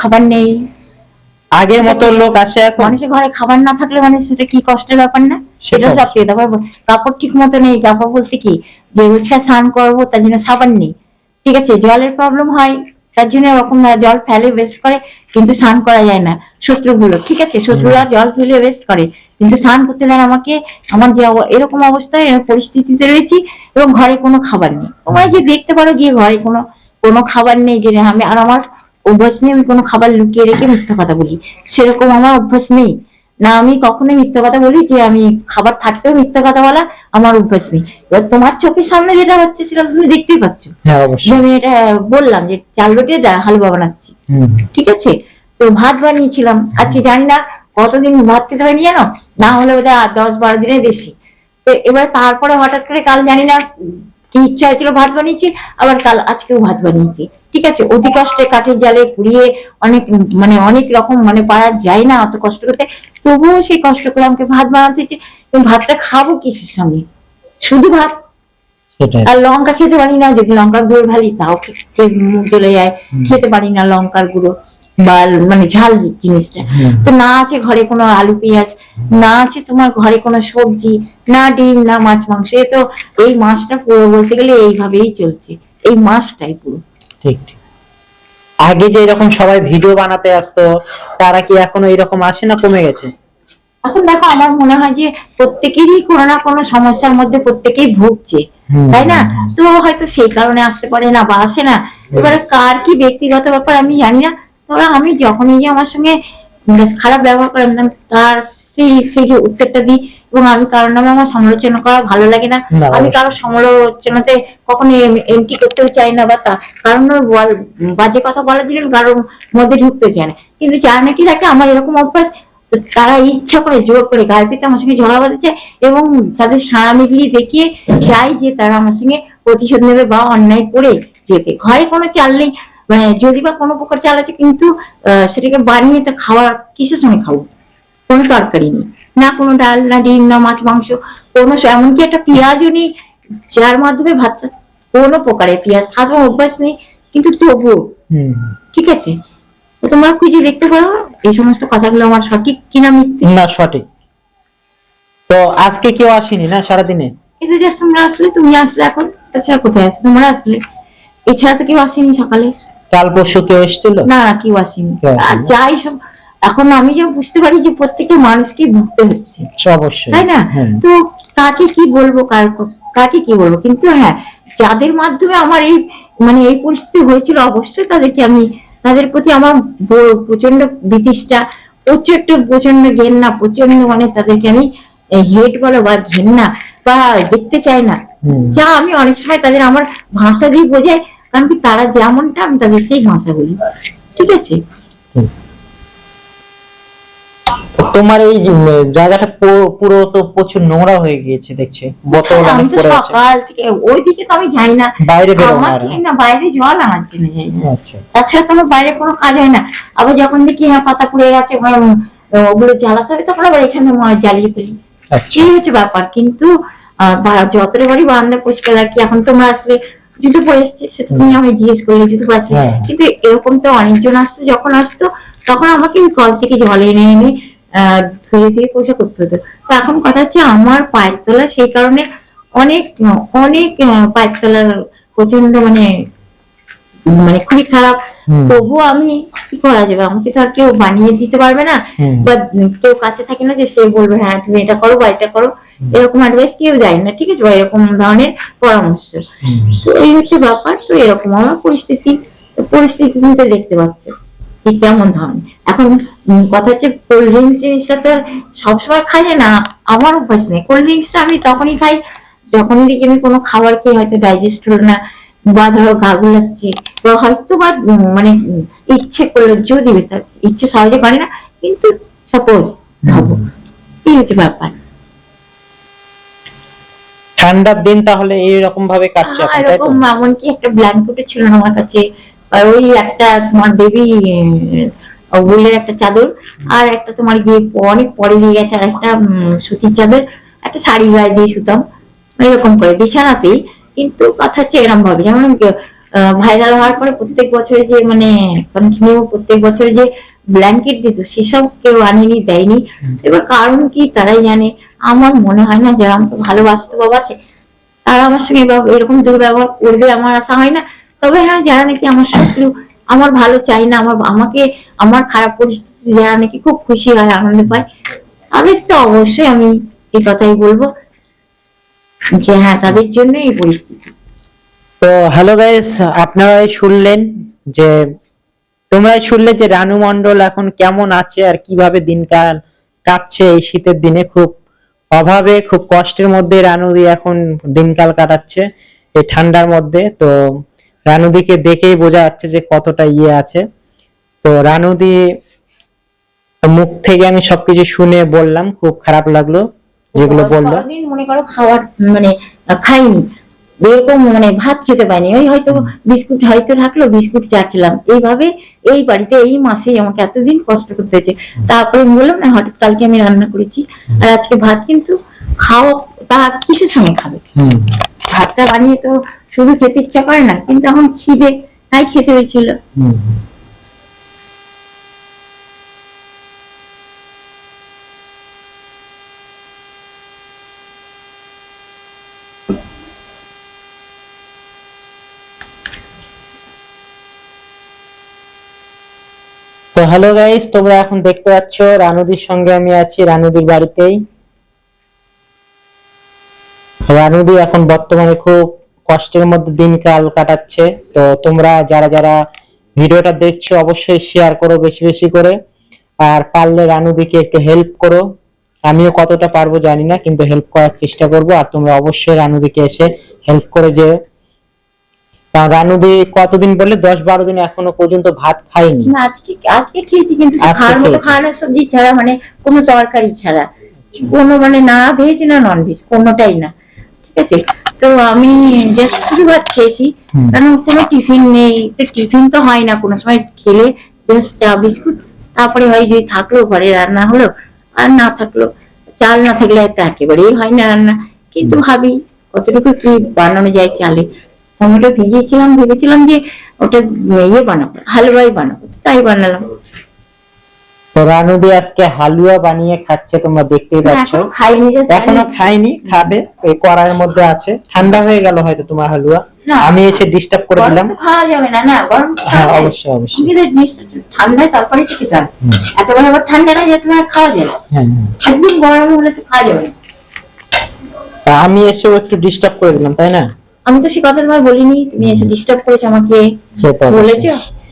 খাবার নেই। আগের মতো লোক আসে এখন? মানুষের ঘরে খাবার না থাকলে মানে সেটা কি কষ্টের ব্যাপার না? সেটা সব থেকে তারপর কাপড় ঠিক মতো নেই। কাপড় বলতে কি? যে রোজকার স্নান করব তার জন্য সাবান নেই। ঠিক আছে জলের প্রবলেম হয় তার জন্য এরকম জল ফেলে ওয়েস্ট করে কিন্তু স্নান করা যায় না। শত্রুগুলো ঠিক আছে? শত্রুরা জল ফেলে ওয়েস্ট করে। কিন্তু স্নান করতে দেন আমাকে আমার যে এরকম অবস্থায় এরকম পরিস্থিতিতে রয়েছি এবং ঘরে কোনো খাবার নেই। তোমরা যে দেখতে পারো গিয়ে ঘরে কোনো কোনো খাবার নেই যে আমি আর আমার অভ্যাস নেই আমি কোনো খাবার লুকিয়ে রেখে মিথ্যা কথা বলি। সেরকম আমার অভ্যাস নেই। না আমি কখনোই মিথ্যা কথা বলি যে আমি খাবার থাকতেও মিথ্যা কথা বলা আমার অভ্যাস নেই। এবার তোমার চোখের সামনে যেটা হচ্ছে সেটা তুমি দেখতেই পাচ্ছ। হ্যাঁ যে আমি এটা বললাম যে চাল রুটি হালুয়া বানাচ্ছি। ঠিক আছে? তো ভাত বানিয়েছিলাম। আজকে জানি না কতদিন ভাত খেতে পারিনি জানো? না হলে ওটা দশ বারো দিনের বেশি। তো এবার তারপরে হঠাৎ করে কাল জানি না কি ইচ্ছা হয়েছিল ভাত বানিয়েছি আবার কাল আজকেও ভাত বানিয়েছি। ঠিক আছে অতি কষ্টে কাঠের জালে পুড়িয়ে অনেক মানে অনেক রকম মানে পারা যায় না অত কষ্ট করতে। তবুও সেই কষ্ট করে আমাকে ভাত বানাতে হচ্ছে। ভাতটা খাব কিসের সঙ্গে? শুধু ভাত? আর লঙ্কা খেতে পারি না যদি লঙ্কার গুঁড়ো ঢালি তাও মুখ জ্বলে যায়। খেতে পারি না লঙ্কার গুঁড়ো বা মানে ঝাল জিনিসটা। তো না আছে ঘরে কোনো আলু পেঁয়াজ না আছে তোমার ঘরে কোনো সবজি না ডিম না মাছ মাংস। এ তো এই মাছটা পুরো বলতে গেলে এইভাবেই চলছে। এই মাছটাই পুরো। ঠিক ঠিক। আগে যে এরকম সবাই ভিডিও বানাতে আসতো তারা কি এখনও এরকম আসে না কমে গেছে? এখন দেখো আমার মনে হয় যে প্রত্যেকেরই কোনো না কোনো সমস্যার মধ্যে প্রত্যেকেই ভুগছে তাই না? তো হয়তো সেই কারণে আসতে পারে না বা আসে না। এবারে কার কি ব্যক্তিগত ব্যাপার আমি জানি না। তবে আমি যখনই যে আমার সঙ্গে খারাপ ব্যবহার করে তার সেই সেই উত্তরটা দিই এবং আমি কারোর নামে আমার সমালোচনা করা ভালো লাগে না। না, আমি। কারোর সমালোচনাতে কখনো এন্ট্রি করতেও চাই না বা তা কারণ বাজে কথা বলার জন্য কারোর মধ্যে ঢুকতে চায় না। কিন্তু যার নাকি থাকে আমার এরকম অভ্যাস তারা ইচ্ছা করে জোর করে গায়ে পেতে আমার সঙ্গে ঝগড়া বাঁধতে চায় এবং তাদের সারামিগুলি দেখিয়ে চাই যে তারা আমার সঙ্গে প্রতিশোধ নেবে বা অন্যায় করে যেতে। ঘরে কোনো চাল নেই মানে যদি বা কোনো প্রকার চাল আছে কিন্তু আহ, সেটাকে বানিয়ে তো খাওয়ার কিসের সঙ্গে খাব? কোনো তরকারি নেই না কোনো ডাল না ডিম না মাছ মাংস কোনো এমনকি একটা পেঁয়াজও নেই যার মাধ্যমে ভাতটা কোনো প্রকারে পেঁয়াজ খাওয়ার অভ্যাস নেই কিন্তু তবুও ঠিক আছে? তোমরা খুঁজে দেখতে পারো এই সমস্ত কথাগুলো আমার সঠিক কিনা মিথ্যে? না সঠিক। তো আজকে কেউ আসেনি না সারাদিনে? কিন্তু জাস্ট তোমরা আসলে তুমি আসলে এখন তাছাড়া কোথায় আসলে তোমরা আসলে এছাড়া তো কেউ আসেনি সকালে। কাল পরশু কেউ এসেছিল? না না কেউ আসেনি। কেউ আসেনি। আর যাই সব এখন আমি যা বুঝতে পারি যে প্রত্যেকটা মানুষকে ভুগতে হচ্ছে। অবশ্যই। তাই না? তো কাকে কি বলব? কার কাকে কি বলব? কিন্তু হ্যাঁ যাদের মাধ্যমে আমার এই মানে এই পরিস্থিতি হয়েছিল অবশ্যই তাদেরকে আমি তাদের প্রতি আমার প্রচণ্ড বিতৃষ্টা প্রচণ্ড প্রচণ্ড ঘেন্না প্রচণ্ড মানে তাদেরকে আমি হেট বলো বা ঘেন্না বা দেখতে চাই না। যা আমি অনেক সময় তাদের আমার ভাষা দিয়ে বোঝাই কারণ কি তারা যেমনটা আমি তাদের সেই ভাষা বলি। ঠিক আছে? তোমার এই জায়গাটা পুরো- তো প্রচুর নোংরা হয়ে গিয়েছে দেখছি। বোতল আমি অনেক তো পড়ে আছে। সকাল থেকে ওই দিকে তো আমি যাই না। বাইরে বেরো আর। না বাইরে জল আনার জন্য যাই না। আচ্ছা। তাছাড়া তো আমার বাইরে কোনো কাজ হয় না। আবার যখন দেখি হ্যাঁ পাতা পুড়ে গেছে ওগুলো জ্বালাতে হবে তখন আবার এখানে জ্বালিয়ে ফেলি। আচ্ছা। এই হচ্ছে ব্যাপার। কিন্তু যতটা বাড়ি বারান্দা পরিষ্কার রাখি। এখন তোমরা আসলে জুতো পরে এসছে সেটা তুমি আমি জিজ্ঞেস করলে জুতো পরে আসলে। হ্যাঁ। কিন্তু এরকম তো অনেকজন আসতো যখন আসতো তখন আমাকে কল থেকে জল এনে এনে আহ, ধুয়ে দিয়ে পয়সা করতে হতো। তো এখন কথা হচ্ছে আমার পায়ের তলা সেই কারণে অনেক অনেক পায়ের তলার প্রচণ্ড মানে মানে খুবই খারাপ। তবুও আমি কি করা যাবে? আমাকে তো আর কেউ বানিয়ে দিতে পারবে না। বা কেউ কাছে থাকে না যে সে বলবে হ্যাঁ তুমি এটা করো বা এটা করো। এরকম অ্যাডভাইস কেউ দেয় না ঠিক আছে? বা এরকম ধরনের পরামর্শ। তো এই হচ্ছে ব্যাপার। তো এরকম আমার পরিস্থিতি। পরিস্থিতি তুমি তো দেখতে পাচ্ছ। কেমন ধরনের। এখন কথা হচ্ছে কোল্ড ড্রিঙ্কস জিনিসটা তো সবসময় খাই না আমার অভ্যাস নেই। কোল্ড ড্রিঙ্কসটা আমি তখনই খাই যখনই দেখি আমি কোনো খাবার খেয়ে হয়তো ডাইজেস্ট হলো না বা ধরো গা গুলাচ্ছে বা হয়তো বা মানে ইচ্ছে করল যদি ইচ্ছে সহজে করে না কিন্তু সাপোজ ভাবো এই হচ্ছে ব্যাপার। ঠান্ডার দিন তাহলে এইরকম ভাবে কাটছে হ্যাঁ, এরকম এমনকি একটা ব্ল্যাঙ্কেটও ছিল না আমার কাছে আর ওই একটা তোমার বেবি উলের একটা চাদর, আর একটা তোমার গিয়ে অনেক পরে দিয়ে গেছে, আর একটা সুতির চাদর, একটা শাড়ি গায়ে দিয়ে শুতাম এরকম করে, বিছানাতেই, কিন্তু কথা হচ্ছে এরকম ভাবে, যেমন ভাইরাল হওয়ার পরে প্রত্যেক বছরে যে মানে কন্টিনিউ প্রত্যেক বছরে যে ব্ল্যাঙ্কেট দিত, সেসব কেউ আনেনি, দেয়নি, এবার কারণ কি তারাই জানে, আমার মনে হয় না যারা আমাকে ভালোবাসতো বাবাসে তারা আমার সঙ্গে এরকম দুর্ব্যবহার করবে, আমার আশা হয় না তবে হ্যাঁ যারা নাকি আমার শত্রু, আমার ভালো চাই না, আমার, আমাকে, আমার খারাপ পরিস্থিতি যারা নাকি খুব খুশি হয়, আনন্দ পায়, তাদের তো অবশ্যই আমি এই কথাই বলব যে হ্যাঁ তাদের জন্য এই পরিস্থিতি। তো হ্যালো গাইস আপনারাই শুনলেন যে, তোমরাই শুনলে যে রানু মন্ডল এখন কেমন আছে আর কীভাবে দিনকাল কাটছে এই শীতের দিনে খুব অভাবে, খুব কষ্টের মধ্যে রানুদি এখন দিনকাল কাটাচ্ছে এই ঠান্ডার মধ্যে, তো রানুদিকে দেখেই বোঝা যাচ্ছে যে কতটা ইয়ে আছে। তো রানুদি মুখ থেকে আমি সবকিছু শুনে বললাম খুব খারাপ লাগল যেগুলো বলল। মনে করো খাওয়ার মানে খাইনি। এরকম মানে ভাত খেতে পাইনি ওই হয়তো বিস্কুট হয়তো থাকল বিস্কুট চা খেলাম। এইভাবে এই বাড়িতে এই মাসেই আমাকে এতদিন কষ্ট করতে হয়েছে। তারপরে আমি বললাম না হঠাৎ কালকে আমি রান্না করেছি। আর আজকে ভাত কিন্তু খাও তা কিসের সঙ্গে খাবে? ভাতটা বানিয়ে তো শুধু খেতে ইচ্ছা করে না কিন্তু এখন খিদে তাই খেতে হয়েছিল। তো হ্যালো গাইস তোমরা এখন দেখতে পাচ্ছ রানুদির সঙ্গে আমি আছি রানুদির বাড়িতেই। রানুদি এখন বর্তমানে খুব কষ্টের মধ্যে দিনকাল কাটাচ্ছে। তো তোমরা যারা যারা ভিডিওটা দেখছ অবশ্যই শেয়ার করো বেশি বেশি করে। আর পারলে রানুদিকে একটু হেল্প করো। আমিও কতটা পারব জানি না কিন্তু হেল্প করার চেষ্টা করব। আর তোমরা অবশ্যই রানুদিকে এসে হেল্প করে যে কারণ রানুদি কতদিন বললে? দশ বারো দিন এখনও পর্যন্ত ভাত খায়নি। না আজকে আজকে খেয়েছি কিন্তু খাওয়ার মতো। সবজি ছাড়া মানে কোনো তরকারি ছাড়া। কোনো মানে না ভেজ না নন ভেজ কোনোটাই না। ঠিক আছে? তো আমি জাস্ট শুধু ভাত খেয়েছি। কারণ কোনো টিফিন নেই তো টিফিন তো হয় না কোনো সময় খেলে জাস্ট চা বিস্কুট। তারপরে হয় যদি থাকল ঘরে রান্না হলো আর না থাকল চাল না থাকলে তো একেবারেই হয় না রান্না। কিন্তু ভাবি কতটুকু কি বানানো যায় চালে? টমেটো ভিজিয়েছিলাম ভেবেছিলাম যে ওটা ইয়ে বানাবো হালুয়াই বানাবো তাই বানালাম। তো রানুদি আজকে হালুয়া বানিয়ে খাচ্ছে তোমরা দেখতেই পাচ্ছ। এখনও খাইনি খাবে এই কড়াইয়ের মধ্যে আছে। ঠান্ডা হয়ে গেল হয়তো তোমার হালুয়া। আমি এসে ডিস্টার্ব করে দিলাম। খাওয়া যাবে না না গরম হ্যাঁ অবশ্যই অবশ্যই। তারপরে একেবারে আবার খাওয়া যাবে। হ্যাঁ হ্যাঁ। একদম গরম হলে তো খাওয়া যাবে না। তা আমি এসেও একটু ডিস্টার্ব করে দিলাম তাই না? আমি তো সে কথা তোমার বলিনি তুমি এসে ডিস্টার্ব করেছ আমাকে। বলেছ?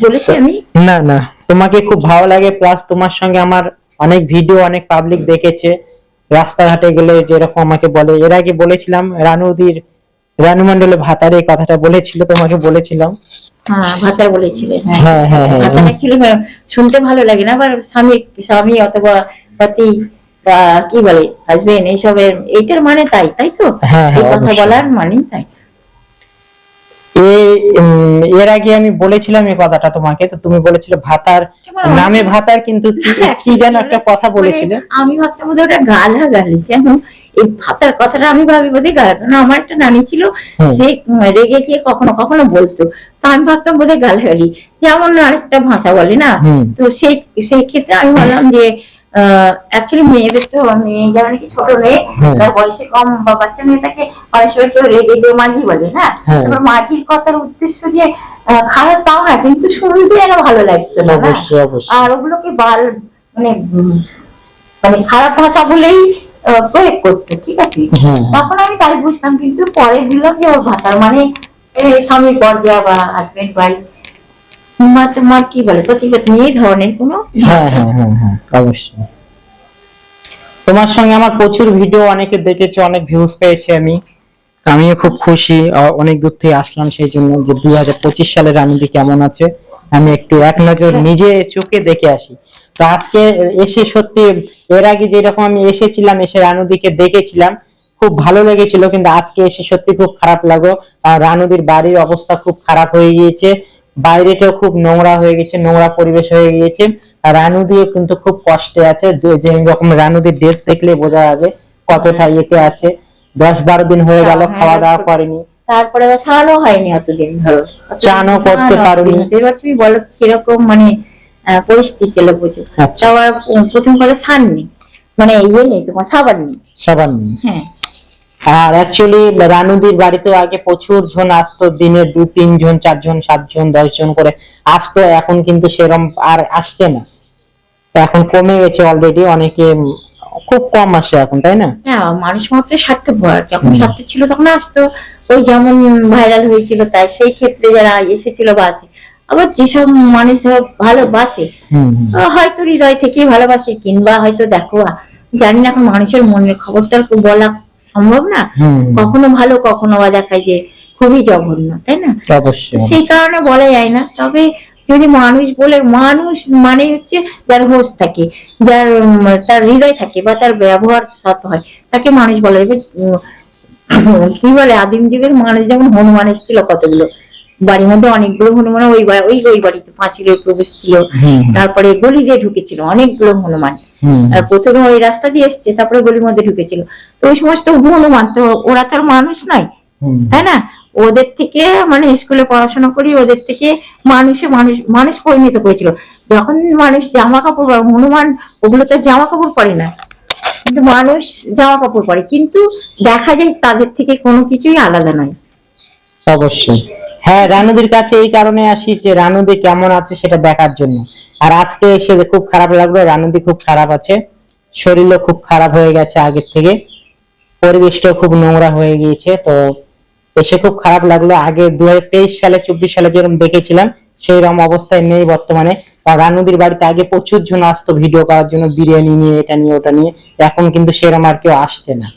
বলেছি আমি? না না। তোমাকে খুব ভালো লাগে প্লাস তোমার সঙ্গে আমার অনেক ভিডিও অনেক পাবলিক দেখেছে। রাস্তাঘাটে গেলে যেরকম আমাকে বলে এর আগে বলেছিলাম রানুদির রানু মন্ডলে ভাতার এই কথাটা বলেছিল তোমাকে বলেছিলাম। হ্যাঁ ভাতার বলেছিলে হ্যাঁ। হ্যাঁ হ্যাঁ হ্যাঁ শুনতে ভালো লাগে না আবার স্বামী স্বামী অথবা পতি বা কি বলে হাজবেন্ড এইসবের এইটার মানে তাই তাই তো? হ্যাঁ, হ্যাঁ, এই কথা বলার মানেই তাই। এর আগে আমি বলেছিলাম এই কথাটা তোমাকে তো তুমি বলেছিলে ভাতার নামে ভাতার কিন্তু কি- কি যেন একটা কথা বলেছিলে। মানে আমি ভাবতাম বোধহয় ওটা গালা গালি যেমন এই ভাতার কথাটা আমি ভাবি বোধহয় গালা কারণ আমার একটা নানি ছিল সে রেগে গিয়ে কখনো কখনো বলতো। তো আমি ভাবতাম বোধহয় গালা গালি যেমন আরেকটা ভাষা বলে না? তো সেই সেই ক্ষেত্রে আমি ভাবলাম যে অ্যাকচুয়ালি মেয়েদের তো মেয়ে যারা নাকি ছোট মেয়ে হুম। তার বয়সে কম বা বাচ্চা মেয়ে তাকে অনেক সময় কেউ রেগে মাঝি বলে হ্যাঁ। এবার মাঝির কথার উদ্দেশ্য যে খারাপ তাও না কিন্তু শুনতে যেন ভালো লাগতো না আর ওগুলোকে বাল মানে মানে খারাপ ভাষা বলেই প্রয়োগ করতো ঠিক আছে হ্যাঁ। তখন আমি তাই বুঝতাম কিন্তু পরে বুঝলাম যে ওর ভাষার মানে স্বামীর পর্যায়ে বা হাজবেন্ড ওয়াইফ কিংবা তোমার কি বলে? প্রতিপত্নী এই ধরনের কোনো? হ্যাঁ হ্যাঁ হ্যাঁ হ্যাঁ অবশ্যই। তোমার সঙ্গে আমার প্রচুর ভিডিও অনেকে দেখেছে অনেক ভিউজ পেয়েছি আমি। আমিও খুব খুশি অনেক দূর থেকে আসলাম সেই জন্য যে দুই হাজার পঁচিশ সালে রানুদি কেমন আছে। আমি একটু এক নজর নিজে চোখে দেখে আসি। তো আজকে এসে সত্যি এর আগে যেরকম আমি এসেছিলাম এসে রানুদিকে দেখেছিলাম খুব ভালো লেগেছিল কিন্তু আজকে এসে সত্যি খুব খারাপ লাগল। আর রানুদির বাড়ির অবস্থা খুব খারাপ হয়ে গিয়েছে। বাইরেটাও খুব নোংরা হয়ে গেছে নোংরা পরিবেশ হয়ে গিয়েছে। রানুদিও কিন্তু খুব কষ্টে আছে যে রকম রানুদির ড্রেস দেখলে বোঝা যাবে কতটা ইয়েতে আছে। দশ বারো দিন হয়ে গেল হ্যাঁ, খাওয়া দাওয়া হ্যাঁ, করেনি। তারপরে স্নানও হয়নি অতদিন ধরো। চানও করতে পারোনি। এবার তুমি বলো কীরকম মানে পরিস্থিতি এলো বুঝো। আচ্ছা। আর প্রথম কথা স্নান। নেই মানে ইয়ে নেই তোমার সাবান নেই। সাবান নেই। হ্যাঁ। আর অ্যাকচুয়ালি রানুদির বাড়িতেও আগে প্রচুর জন আসতো দিনে দু তিন জন চারজন সাতজন দশ জন করে আসতো এখন কিন্তু সেরম আর আসছে না। তো এখন কমে গেছে অলরেডি অনেকে খুব কম আসে এখন তাই না? হ্যাঁ মানুষ মাত্র স্বার্থপর যখন। স্বার্থ ছিল তখন আসতো। ওই যেমন ভাইরাল হয়েছিল তাই সেই ক্ষেত্রে যারা এসেছিল বাসে আবার যেসব মানুষ ভালোবাসে হয়তো হৃদয় থেকেই ভালোবাসে কিংবা হয়তো দেখো জানি না এখন মানুষের মনের খবর তো বলা সম্ভব না? কখনো ভালো কখনো বা দেখায় যে খুবই জঘন্য তাই না? সেই কারণে বলা যায় না। তবে যদি মানুষ বলে মানুষ মানে হচ্ছে যার হোশ থাকে যার তার হৃদয় থাকে বা তার ব্যবহার সৎ হয় তাকে মানুষ বলা যাবে কি বলে? আদিম যুগের মানুষ যেমন হনুমান ছিল কতগুলো? বাড়ির মধ্যে অনেকগুলো হনুমান ওই ওই ওই বাড়িতে পাঁচিলের প্রবেশ ছিল। তারপরে গলি দিয়ে ঢুকেছিল অনেকগুলো হনুমান। আর প্রথমে ওই রাস্তা দিয়ে এসছে তারপরে গলির মধ্যে ঢুকেছিল। তো ওই সমস্ত হনুমান তো ওরা তার মানুষ নয় তাই না? ওদের থেকে মানে স্কুলে পড়াশোনা করি ওদের থেকে মানুষে মানুষ মানুষ পরিণত করেছিল যখন মানুষ জামা কাপড় হনুমান ওগুলো তো জামা কাপড় পরে না। কিন্তু মানুষ জামা কাপড় পরে কিন্তু দেখা যায় তাদের থেকে কোনো কিছুই আলাদা নয়। অবশ্যই। হ্যাঁ রানুদির কাছে এই কারণে আসি যে রানুদি কেমন আছে সেটা দেখার জন্য। আর আজকে এসে খুব খারাপ লাগল, রানুদি খুব খারাপ আছে। শরীরও খুব খারাপ হয়ে গেছে আগের থেকে। পরিবেশটাও খুব নোংরা হয়ে গিয়েছে, তো এসে খুব খারাপ লাগল। আগে দুই হাজার তেইশ সালে, চব্বিশ সালে যেরকম দেখেছিলাম সেই রকম অবস্থায় নেই বর্তমানে। রানুদির বাড়িতে আগে প্রচুর জন আসতো ভিডিও করার জন্য, বিরিয়ানি নিয়ে, এটা নিয়ে, ওটা নিয়ে। এখন কিন্তু সেরকম আর কেউ আসছে না।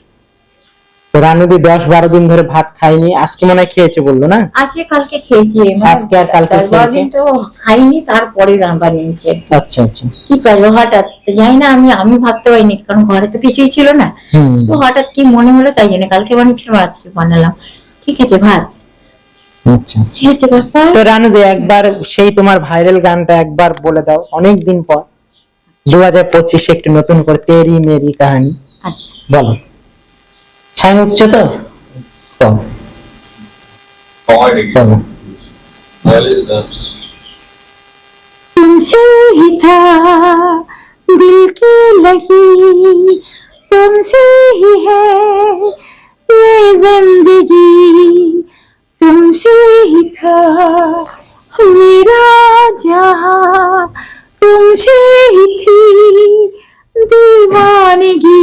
তো রানুদি দশ বারো দিন ধরে ভাত খায়নি। আজকে মনে হয় খেয়েছে বলল না? আজকে কালকে খেয়েছি আজকে আর কালকে খেয়েছে? তো খাইনি তারপরে রান্না নিয়েছে আচ্ছা আচ্ছা। কি হঠাৎ জানি না আমি আমি ভাবতে পারিনি কারণ ঘরে তো কিছুই ছিল না। তো হঠাৎ কি মনে হলো তাই জন্য কালকে বানিয়েছিলাম রাত্রে বানালাম। ঠিক আছে ভাত। আচ্ছা। তো রানুদি একবার সেই তোমার ভাইরাল গানটা একবার বলে দাও অনেক দিন পর। দু হাজার পঁচিশে একটু নতুন করে তেরি মেরি কাহানি। আচ্ছা। বলো। ছাই উঠছো তো বলো, সময় নেই বলো তাহলে तुमसे ही था दिल की लगी तुमसे ही है ये जिंदगी तुमसे ही था मेरा जहां तुमसे ही थी दीवानगी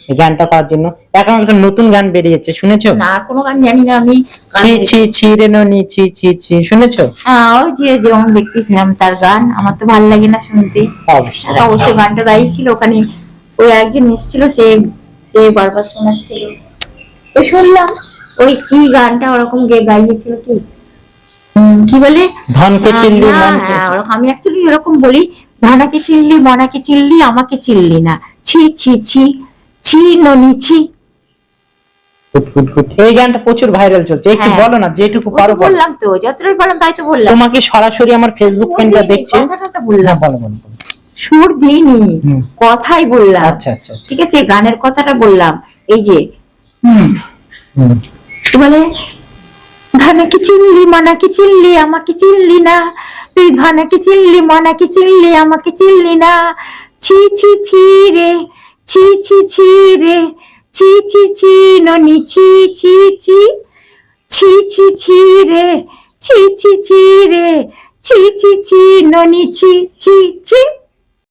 এই গানটা করার জন্য। এখন একটা নতুন গান বেরিয়েছে শুনেছো? না কোনো গান জানি না আমি ছি ছি ছি রে ননি ছি ছি ছি শুনেছো? হ্যাঁ ওই যে যেমন দেখতেছিলাম তার গান আমার তো ভালো লাগে না শুনতে। অবশ্যই। গানটা রাই ছিল ওখানে ওই একজন এসেছিল সে সে বারবার শোনাচ্ছিল। তো শুনলাম ওই কি গানটা ওরকম গে গাইয়েছিল কি? কি বলে? ধনকে চিল্লি হ্যাঁ, আমি অ্যাকচুয়ালি এরকম বলি ধনাকে চিনলি মনাকে চিনলি আমাকে চিনলি না। ছি ছি ছি ছি ননি ছি। এই গানটা প্রচুর ভাইরাল চলছে। একটু হ্যাঁ। বলো না যেটুকু পারো বললাম তো যতটাই বললাম তাই তো বললাম। তোমাকে সরাসরি আমার ফেসবুক ফ্রেন্ডরা দেখছে। কথাটা বললাম। হ্যাঁ, বলো বলো। সুর দিইনি কথাই বললাম। আচ্ছা আচ্ছা আচ্ছা। ঠিক আছে গানের কথাটা বললাম। এই যে। বলে? ধনাকে চিনলি মনাকে চিনলি আমাকে চিনলি না। তুই ধনাকে চিনলি মনাকে চিনলি আমাকে চিনলি না। ছি ছি ছি রে। ছি ছি ছি রে। ছি ছি ছি, ননি, ছি ছি ছি। ছি ছি ছি রে। ছি ছি ছি রে। ছি ছি ছি, ননি, ছি ছি ছি।